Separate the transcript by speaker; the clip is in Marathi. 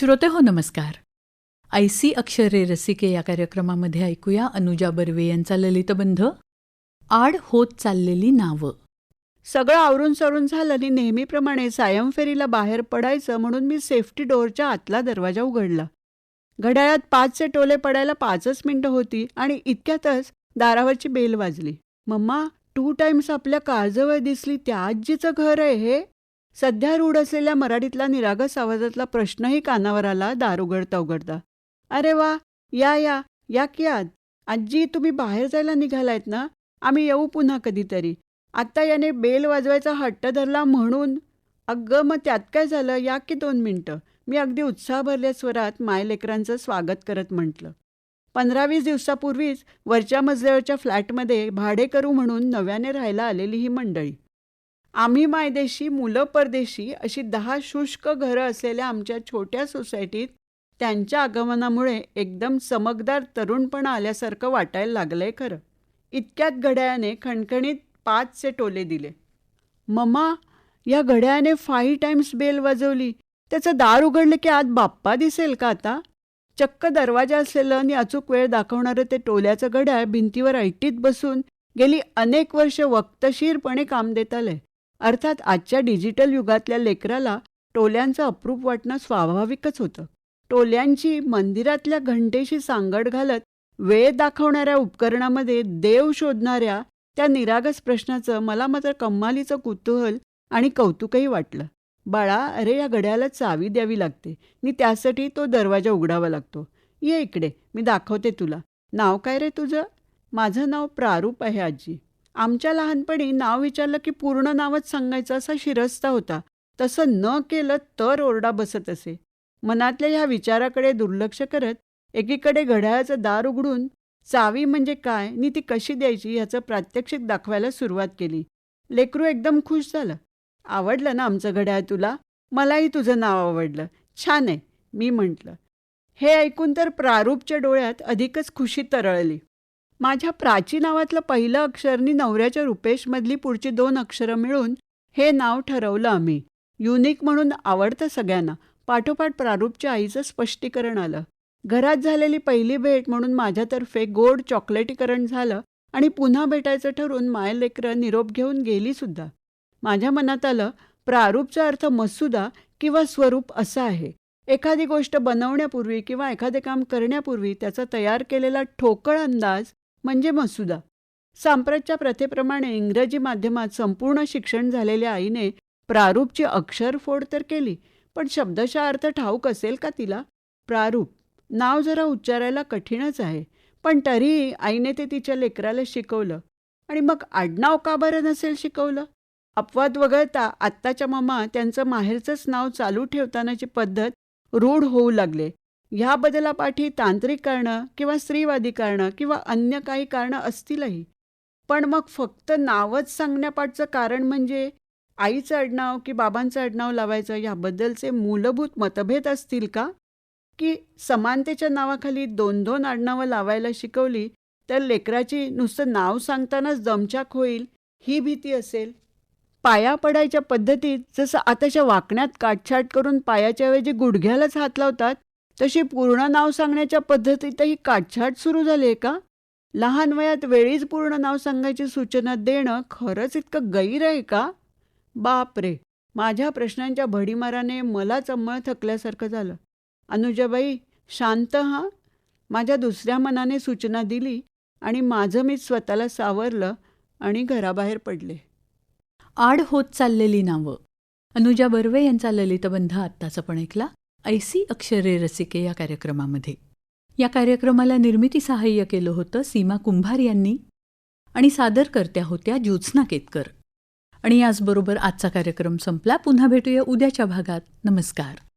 Speaker 1: श्रोते हो नमस्कार. आय सी अक्षरे रसिके या कार्यक्रमामध्ये ऐकूया अनुजा बर्वे यांचा ललितबंध आड होत चाललेली नावं.
Speaker 2: सगळं आवरून सरून झालं आणि नेहमीप्रमाणे सायं फेरीला बाहेर पडायचं म्हणून मी सेफ्टी डोअरच्या आतला दरवाजा उघडला. घड्याळात पाचचे टोले पडायला पाचच मिनिटं होती आणि इतक्यातच दारावरची बेल वाजली. मम्मा टू टाइम्स आपल्या काळजवळ दिसली त्या आजीचं घर आहे हे. सध्या रूढ असलेल्या मराठीतला निरागस आवाजातला प्रश्नही कानावर आला दार उघडता. उघडता अरे वा या या या की आत? आजी तुम्ही बाहेर जायला निघालायत ना? आम्ही येऊ पुन्हा कधीतरी. आत्ता याने बेल वाजवायचा हट्ट धरला म्हणून. अगं मग त्यात काय झालं? या की दोन मिनटं? मी अगदी उत्साह भरल्या स्वरात मायलेकरांचं स्वागत करत म्हटलं. पंधरा वीस दिवसापूर्वीच वरच्या मजल्यावरच्या फ्लॅटमध्ये भाडे करू म्हणून नव्याने राहायला आलेली ही मंडळी. आम्ही मायदेशी मुलं परदेशी अशी दहा शुष्क घरं असलेल्या आमच्या छोट्या सोसायटीत त्यांच्या आगमनामुळे एकदम चमकदार तरुणपणा आल्यासारखं वाटायला लागलंय खरं. इतक्यात घड्याळाने खणखणीत पाचचे टोले दिले. मम्मा या घड्याळाने फाईव्ह टाईम्स बेल वाजवली. त्याचं दार उघडलं की आत बाप्पा दिसेल का आता? चक्क दरवाजा असलेलं आणि अचूक वेळ दाखवणारं ते टोल्याचं घड्याळ भिंतीवर ऐटीत बसून गेली अनेक वर्ष वक्तशीरपणे काम देत आलंय अर्थात आजच्या डिजिटल युगातल्या लेकराला टोल्यांचं अप्रूप वाटणं स्वाभाविकच होतं. टोल्यांची मंदिरातल्या घंटेशी सांगड घालत वेळ दाखवणाऱ्या उपकरणामध्ये देव शोधणाऱ्या त्या निरागस प्रश्नाचं मला मात्र कम्मालीचं कुतूहल आणि कौतुकही वाटलं. बाळा अरे या घड्याला चावी द्यावी लागते. मी त्यासाठी तो दरवाजा उघडावा लागतो. ये इकडे मी दाखवते तुला. नाव काय रे तुझं? माझं नाव प्रारूप आहे आजी. आमच्या लहानपणी नाव विचारलं की पूर्ण नावच सांगायचं असा शिरस्ता होता. तसं न केलं तर ओरडा बसत असे. मनातल्या ह्या विचाराकडे दुर्लक्ष करत एकीकडे घड्याळाचं दार उघडून चावी म्हणजे काय आणि ती कशी द्यायची ह्याचं प्रात्यक्षिक दाखवायला सुरुवात केली. लेकरू एकदम खुश झालं. आवडलं ना आमचं घड्याळ तुला? मलाही तुझं नाव आवडलं. छान आहे मी म्हटलं. हे ऐकून तर प्रारूपच्या डोळ्यात अधिकच खुशी तरळली. माझ्या प्राची नावातलं पहिलं अक्षरनी नवऱ्याच्या रुपेशमधली पुढची दोन अक्षरं मिळून हे नाव ठरवलं आम्ही. युनिक म्हणून आवडतं सगळ्यांना. पाठोपाठ प्रारूपच्या आईचं स्पष्टीकरण आलं. घरात झालेली पहिली भेट म्हणून माझ्यातर्फे गोड चॉकलेटीकरण झालं आणि पुन्हा भेटायचं ठरून मायलेकरं निरोप घेऊन गेली सुद्धा. माझ्या मनात आलं प्रारूपचा अर्थ मसुदा किंवा स्वरूप असा आहे. एखादी गोष्ट बनवण्यापूर्वी किंवा एखादे काम करण्यापूर्वी त्याचा तयार केलेला ठोकळ अंदाज म्हणजे मसुदा. सांप्रतच्या प्रथेप्रमाणे इंग्रजी माध्यमात संपूर्ण शिक्षण झालेल्या आईने प्रारूपची अक्षरफोड तर केली पण शब्दशः अर्थ ठाऊक असेल का तिला? प्रारूप. नाव जरा उच्चारायला कठीणच आहे पण तरीही आईने ते तिच्या लेकराला शिकवलं. आणि मग आडनाव का बरं नसेल शिकवलं? अपवाद वगळता आत्ताच्या मामा त्यांचं माहेरचंच नाव चालू ठेवतानाची पद्धत रूढ होऊ लागले. ह्या बदलापाठी तांत्रिक कारणं किंवा स्त्रीवादी कारणं किंवा अन्य काही कारणं असतीलही. पण मग फक्त नावच सांगण्यापाठचं कारण म्हणजे आईचं आडनाव की बाबांचं आडनाव लावायचं याबद्दलचे मूलभूत मतभेद असतील का? की समानतेच्या नावाखाली दोन दोन आडनावं लावायला शिकवली तर लेकराची नुसतं नाव सांगतानाच दमछाक होईल ही भीती असेल? पाया पडायच्या पद्धतीत जसं आताच्या वाकण्यात काटछाट करून पायाच्या ऐवजी गुडघ्यालाच हात लावतात तशी पूर्ण नाव सांगण्याच्या पद्धतीतही काटछाट सुरू झाली आहे का? लहान वयात वेळीच पूर्ण नाव सांगायची सूचना देणं खरंच इतकं गैर आहे का? बाप रे माझ्या प्रश्नांच्या भडीमाराने मला चम्मळ थकल्यासारखं झालं. अनुजाबाई शांत हा? माझ्या दुसऱ्या मनाने सूचना दिली आणि माझं मी स्वतःला सावरलं आणि घराबाहेर पडले.
Speaker 1: आड होत चाललेली नावं. अनुजा बर्वे यांचा ललितबंध आत्ताच पण ऐकला. ऐसी अक्षरे रसिके या कार्यक्रमामध्ये. या कार्यक्रमाला निर्मिती सहाय्य केलं होतं सीमा कुंभार यांनी आणि सादरकर्त्या होत्या ज्योत्स्ना केतकर. आणि याचबरोबर आजचा कार्यक्रम संपला. पुन्हा भेटूया उद्याच्या भागात. नमस्कार.